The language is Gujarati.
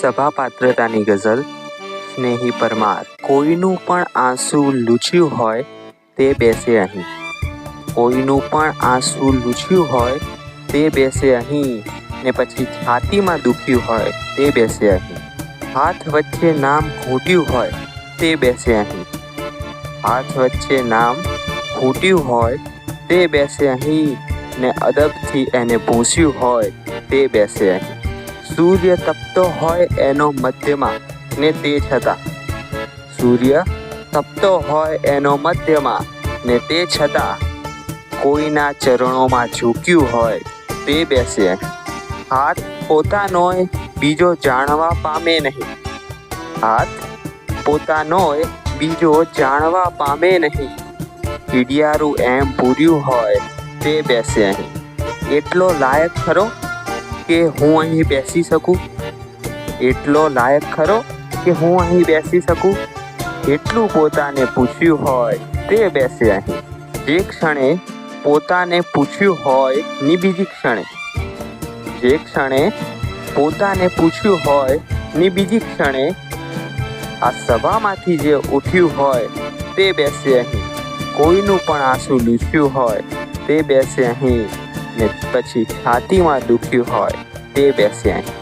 સભા પાત્રતાની ગઝલ, સ્નેહી પરમાર. કોઈનું પણ આંસુ લૂછ્યું હોય તે બેસે અહીં. કોઈનું પણ આંસુ લૂછ્યું હોય તે બેસે અહીં ને પછી છાતીમાં દુખ્યું હોય તે બેસે અહીં. હાથ વચ્ચે નામ ખૂટ્યું હોય તે બેસે અહીં. હાથ વચ્ચે નામ ખૂટ્યું હોય તે બેસે અહીં ને અદબથી એને ભૂસ્યું હોય તે બેસે અહીં. સૂર્ય તપતો હોય એનો મધ્યમાં ને તે છતાં સૂર્ય તપતો હોય એનો મધ્યમાં ને તે છતાં કોઈના ચરણોમાં ઝૂક્યું હોય તે બેસે. હાથ પોતાનોય બીજો જાણવા પામે નહીં. હાથ પોતાનોય બીજો જાણવા પામે નહીં. કીડિયારું એમ પૂર્યું હોય તે બેસે અહીં એટલો લાયક ખરો? કે હું અહીં બેસી શકું? એટલો લાયક ખરો કે હું અહીં બેસી શકું? એટલું પોતાને પૂછ્યું હોય તે બેસે અહીં. જે ક્ષણે પોતાને પૂછ્યું હોયની બીજી ક્ષણે. જે ક્ષણે પોતાને પૂછ્યું હોયની બીજી ક્ષણે આ સભામાંથી જે ઉઠ્યું હોય તે બેસે અહીં. કોઈનું પણ આંસુ લૂછ્યું હોય તે બેસે અહીં. ને પછી છાતીમાં દુખ્યું હોય તે બેસે અહીં.